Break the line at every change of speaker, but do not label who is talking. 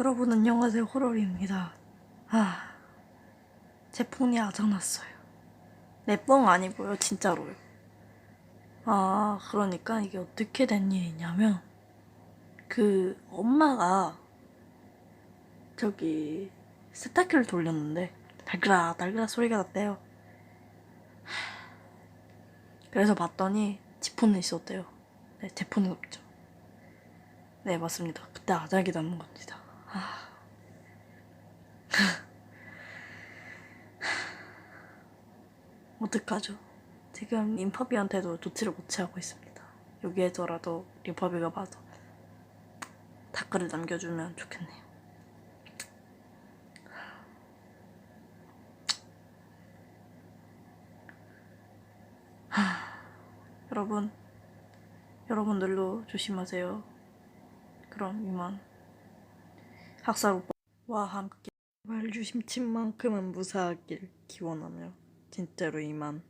여러분 안녕하세요 호롤입니다. 아, 제 폰이 아작났어요. 내 뻥 아니고요, 진짜로요. 아, 그러니까 이게 어떻게 된 일이냐면 그 엄마가 저기 세탁기를 돌렸는데 달그락 달그락 소리가 났대요. 그래서 봤더니 지 폰은 있었대요. 네, 제 폰은 없죠. 네, 맞습니다. 그때 아작이 남은 겁니다. 아. 어떡하죠? 지금 림퍼비한테도 조치를 못 취하고 있습니다. 여기에서라도 림퍼비가 봐서 댓글을 남겨주면 좋겠네요. 하, 여러분, 여러분들도 조심하세요. 그럼 이만 학살 오빠와 함께. 말 주심친만큼은 무사하길 기원하며 진짜로 이만